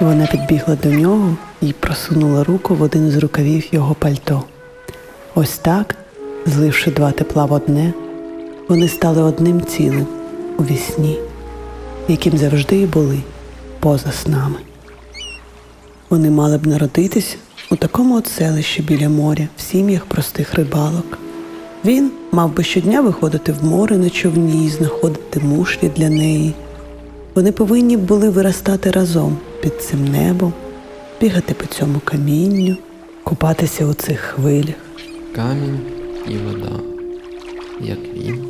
Вона підбігла до нього і просунула руку в один з рукавів його пальто. Ось так, зливши два тепла в одне, вони стали одним цілим у вісні, яким завжди і були поза снами. Вони мали б народитись у такому от селищі біля моря в сім'ях простих рибалок. Він мав би щодня виходити в море на човні і знаходити мушлі для неї. Вони повинні були виростати разом під цим небом, бігати по цьому камінню, купатися у цих хвилях. Камінь і вода, як він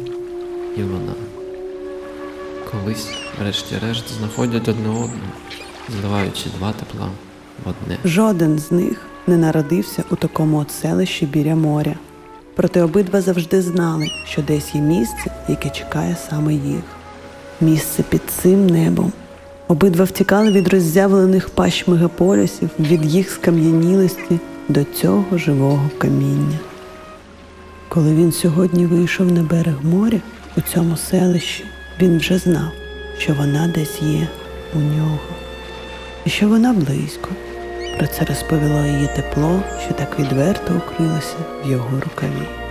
і вона. Колись, врешті-решт, знаходять одне одного, зливаючи два тепла в одне. Жоден з них не народився у такому от селищі біля моря. Проте обидва завжди знали, що десь є місце, яке чекає саме їх. Місце під цим небом. Обидва втікали від роззявлених пащ мегаполісів, від їх скам'янілості до цього живого каміння. Коли він сьогодні вийшов на берег моря у цьому селищі, він вже знав, що вона десь є у нього, і що вона близько. Про це розповіло її тепло, що так відверто укрилося в його рукаві.